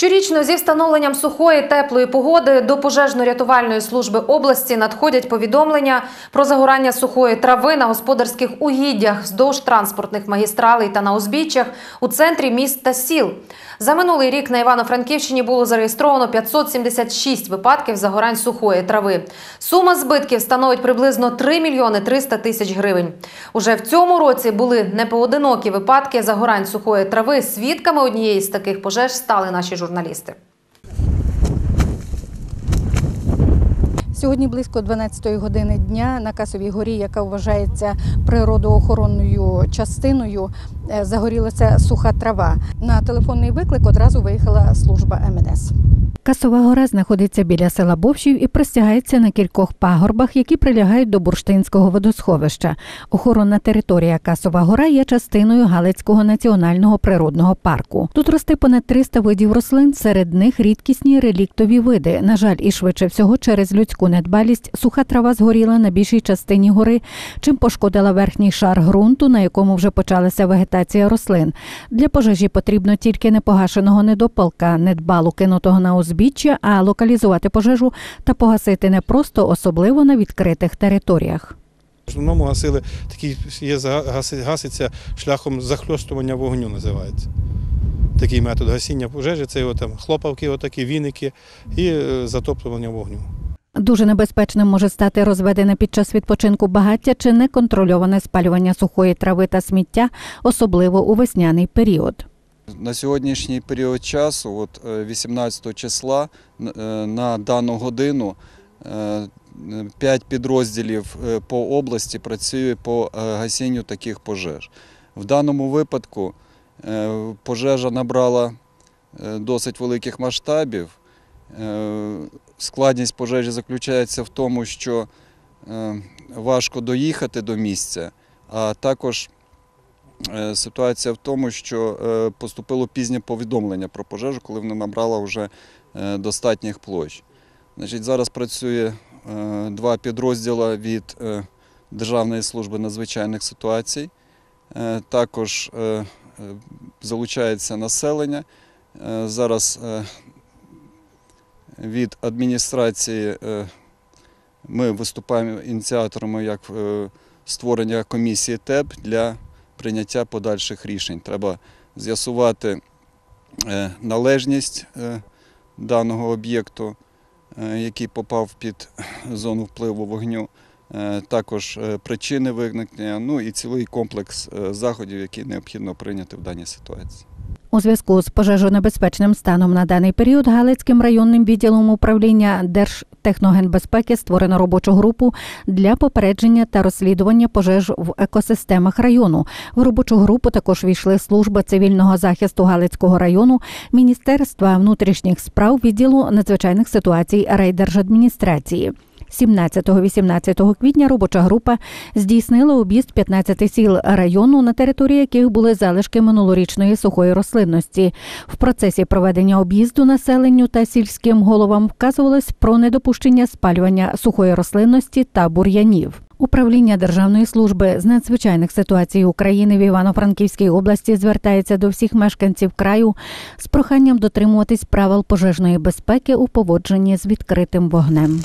Щорічно зі встановленням сухої теплої погоди до пожежно-рятувальної служби області надходять повідомлення про загорання сухої трави на господарських угіддях вздовж транспортних магістралей та на узбіччях у центрі міст та сіл. За минулий рік на Івано-Франківщині було зареєстровано 576 випадків загорань сухої трави. Сума збитків становить приблизно 3 мільйони 300 тисяч гривень. Уже в цьому році були непоодинокі випадки загорань сухої трави. Свідками однієї з таких пожеж стали наші журналісти журналісти. Сьогодні близько 12 години дня на Касовій горі, яка вважається природоохоронною частиною, е, загорілася суха трава. На телефонний виклик одразу виїхала служба МНС. Касова гора знаходиться біля села Бовщів і простягається на кількох пагорбах, які прилягають до бурштинського водосховища. Охоронна територія Касова гора є частиною Галицького національного природного парку. Тут росте понад 300 видів рослин, серед них рідкісні реліктові види. На жаль, і швидше всього через людську недбалість суха трава згоріла на більшій частині гори, чим пошкодила верхній шар ґрунту, на якому вже почалася вегетація рослин. Для пожежі потрібно тільки непогашеного недопалка, недбалу кинутого на узбіччя, а локалізувати пожежу та погасити непросто, особливо на відкритих територіях. В основному гасили такий є гаситься шляхом захльостування вогню, називається. Такий метод гасіння пожежі це його там хлопавки, отакі віники і е, затоплювання вогню. Дуже небезпечним може стати розведене під час відпочинку багаття чи неконтрольоване спалювання сухої трави та сміття, особливо у весняний період. На сьогоднішній період часу, от е, 18 числа, е, на дану годину е, п'ять підрозділів е, по області працює по е, гасінню таких пожеж. В даному випадку е, пожежа набрала е, досить великих масштабів. Складність пожежі заключається в тому, що е, важко доїхати до місця, а також Е, Ситуація в тому, що е, поступило пізнє повідомлення про пожежу, коли вона набрала вже достатніх площ. Значить, зараз працює два підрозділи від Державної служби надзвичайних ситуацій. Також залучається населення. Зараз від адміністрації е, ми виступаємо ініціаторами як е, створення комісії ТЕП для прийняття подальших рішень. Треба з'ясувати е, належність даного об'єкту, який попав під зону впливу вогню, також причини виникнення, ну і цілий комплекс заходів, які необхідно прийняти в даній ситуації. У зв'язку з пожежонебезпечним станом на даний період Галицьким районним відділом управління Держтехногенбезпеки створено робочу групу для попередження та розслідування пожеж в екосистемах району. В робочу групу також війшли служба цивільного захисту Галицького району, Міністерства внутрішніх справ відділу надзвичайних ситуацій райдержадміністрації. 17-18 квітня робоча група здійснила об'їзд 15 сіл району, на території яких були залишки минулорічної сухої рослинності. В процесі проведення об'їзду населенню та сільським головам вказувалось про недопущення спалювання сухої рослинності та бур'янів. Управління Державної служби з надзвичайних ситуацій України в Івано-Франківській області звертається до всіх мешканців краю з проханням дотримуватись правил пожежної безпеки у поводженні з відкритим вогнем.